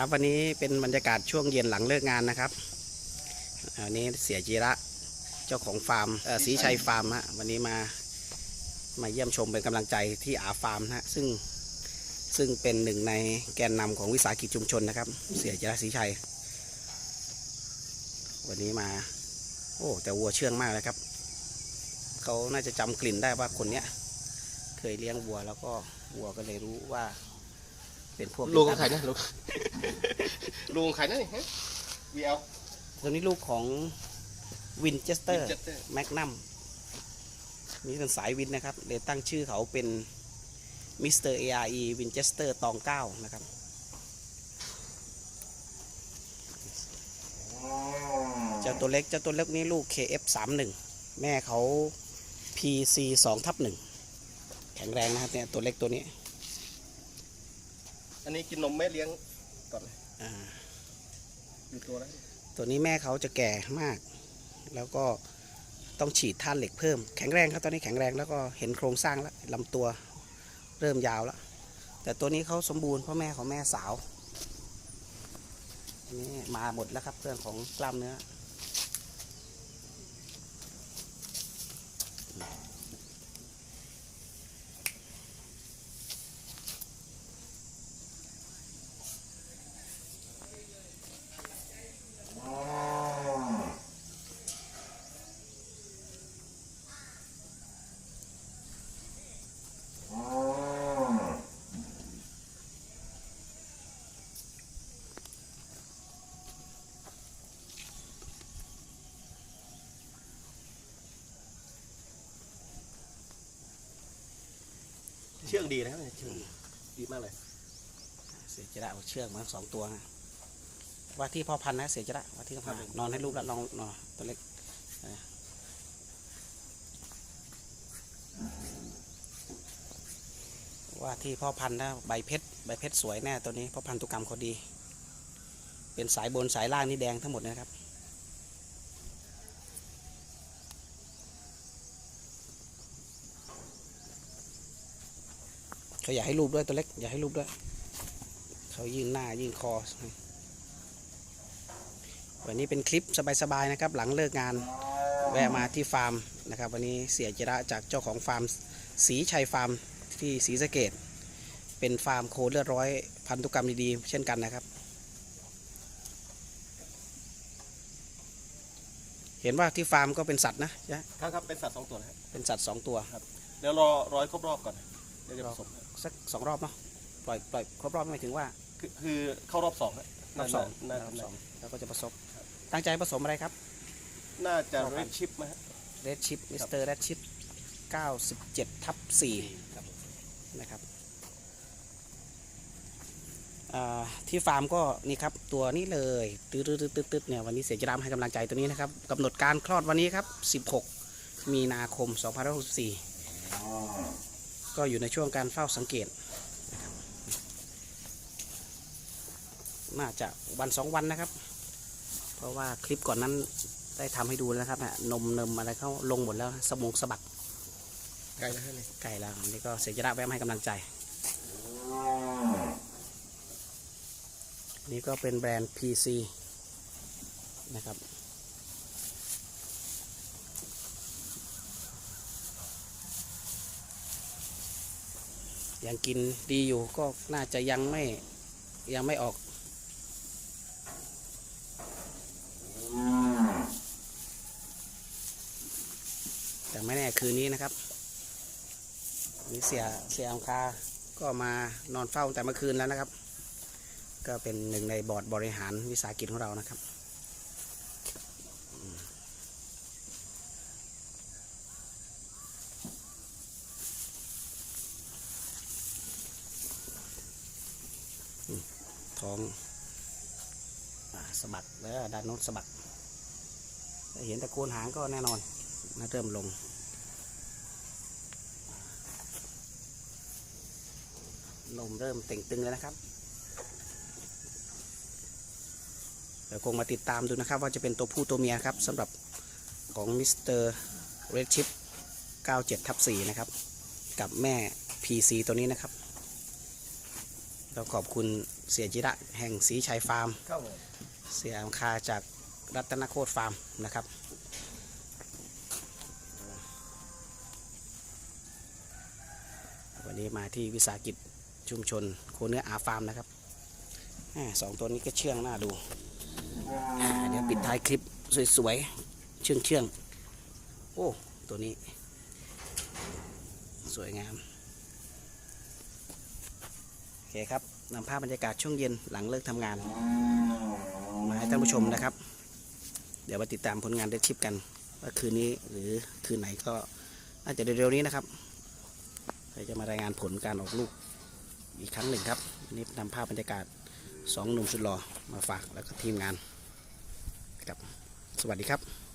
ครับวันนี้เป็นบรรยากาศช่วงเย็นหลังเลิกงานนะครับอันนี้เสียจีระเจ้าของฟาร์มเอ่อสีชัยฟาร์มฮะวันนี้มามาเยี่ยมชมเป็นกำลังใจที่อาฟาร์มนะฮะซึ่งซึ่งเป็นหนึ่งในแกนนำของวิสาหกิจชุมชนนะครับ เสียจีระสีชัย วันนี้มา โอ้แต่วัวเชื่องมากเลยครับเขาน่าจะจำกลิ่นได้ว่าคนเนี้ยเคยเลี้ยงวัวแล้วก็วัวก็เลยรู้ว่า เป็นพวกลุงของใครนะลุงลุงของใครนะนี่ฮะวีเอลตัวนี้ลูกของวินเจสเตอร์ Winchester แมกนัมนี่เป็นสายวินนะครับเลยตั้งชื่อเขาเป็นมิสเตอร์เออาร์อีวินเจสเตอร์ตองเก้านะครับเจ้าตัวเล็กเจ้าตัวเล็กนี่ลูก KF31 แม่เขา PC 2 ทับ1แข็งแรงนะครับเนี่ยตัวเล็กตัวนี้ อันนี้กินนมแม่เลี้ยงก่อนเลยอ่า อยู่ตัวแล้วตัวนี้แม่เขาจะแก่มาก แล้วก็ต้องฉีดท่านเหล็กเพิ่ม แข็งแรงครับตอนนี้แข็งแรงแล้วก็เห็นโครงสร้างแล้วลำตัวเริ่มยาวแล้ว แต่ตัวนี้เขาสมบูรณ์เพราะแม่ของแม่สาวอันนี่มาหมดแล้วครับเรื่องของกล้ามเนื้อ เชื่องดีนะครับเนี่ยเชื่องดีมากเลย เสียจะได้เอาเชือกมาสองตัวนะว่าที่พ่อพันธุ์นะ เสียจะได้ว่าที่พ่อพันธุ์นอนให้ลูกแล้วลองนอนตัวเล็กเออว่าที่พ่อพันธุ์นะใบเพชรใบเพชรสวยแน่ตัวนี้พ่อพันธุกรรมเขาดี เป็นสายบนสายล่างนี่แดงทั้งหมดเลยนะครับ เขาอยากให้รูปด้วยตัวเล็กอยากให้รูปด้วย เขายื่นหน้ายื่นคอ วันนี้เป็นคลิปสบายๆนะครับ หลังเลิกงานแวะมาที่ฟาร์มนะครับ วันนี้เสียจิระจากเจ้าของฟาร์มสีชัยฟาร์มที่ศรีสะเกดเป็นฟาร์มโคเลือดร้อยพันธุกรรมดีๆ เช่นกันนะครับ เห็นว่าที่ฟาร์มก็เป็นสัตว์นะใช่ไหมครับครับเป็นสัตว์สองตัวนะครับเป็นสัตว์สองตัวเดี๋ยวรอร้อยครบรอบก่อน เดี๋ยวจะผสมสักสองรอบเนาะปล่อยปล่อยครบรอบหมายถึงว่าคือคือเข้ารอบสองฮะรอบสองน่ารอบสน่าองแล้วก็จะผสมตั้งใจผสมอะไรครับ น่าจะเรดชิปไหมฮะเรดชิปมิสเตอร์เรดชิป97ทับ4นะครับอ่าที่ฟาร์มก็นี่ครับตัวนี้เลยตืดตืดตืดตืดเนี่ยวันนี้เสียจรามให้กำลังใจตัวนี้นะครับกำหนดการคลอดวันนี้ครับ 16 มีนาคม 2564 ก็อยู่ในช่วงการเฝ้าสังเกตนะครับน่าจะวันสองวันนะครับ เพราะว่าคลิปก่อนนั้นได้ทำให้ดูแล้วนะครับนะนมเนมอะไรเขาลงหมดแล้วสมองสะบัดไกลแล้วฮะนี่ไก่แล้วอันนี่ก็เสียจระแวะมาให้กำลังใจ นี่ก็เป็นแบรนด์ PC นะครับ ยังกินดีอยู่ก็น่าจะยังไม่ยังไม่ออก แต่ไม่แน่คืนนี้นะครับนี่เสียเสียอังคาก็มานอนเฝ้าแต่เมื่อคืนแล้วนะครับ ก็เป็นหนึ่งในบอร์ดบริหารวิสาหกิจของเรานะครับอืมอืม ท้องสะบักแล้วด้านโน้นสะบักถ้าเห็นตะโกนหางก็แน่นอนน่าเริ่มลงนมเริ่มเต่งตึงแล้วนะครับ เดี๋ยวคงมาติดตามดูนะครับว่าจะเป็นตัวผู้ตัวเมียครับสำหรับของมิสเตอร์เรดชิป97ทับ4นะครับ กับแม่ PC ตัวนี้นะครับ ต้องขอบคุณเสียจิระแห่งสีชัยฟาร์ม ครับผมเสียอังคาจากรัตนโคตรฟาร์มนะครับ วันนี้มาที่วิสาหกิจชุมชนโคเนื้ออาฟาร์มนะครับอาสองตัวนี้ก็เชื่องน่าดูอ่าเดี๋ยวปิดท้ายคลิปสวยๆ เชื่องเชื่องๆโอ้ ตัวนี้ สวยงาม อเคครับนำภาพบรรยากาศช่วงเย็นหลังเลิกทำงาน มาให้ท่านผู้ชมนะครับ เดี๋ยวมาติดตามผลงานได้ชิปกันว่าคืนนี้หรือคืนไหนก็น่าจะเร็วๆนี้นะครับเราจะมารายงานผลการออกลูกอีกครั้งหนึ่งครับนนี่นำภาพบรรยากาศสองหนุ่มสุดหล่อมาฝากแล้วก็ทีมงานครับสวัสดีครับ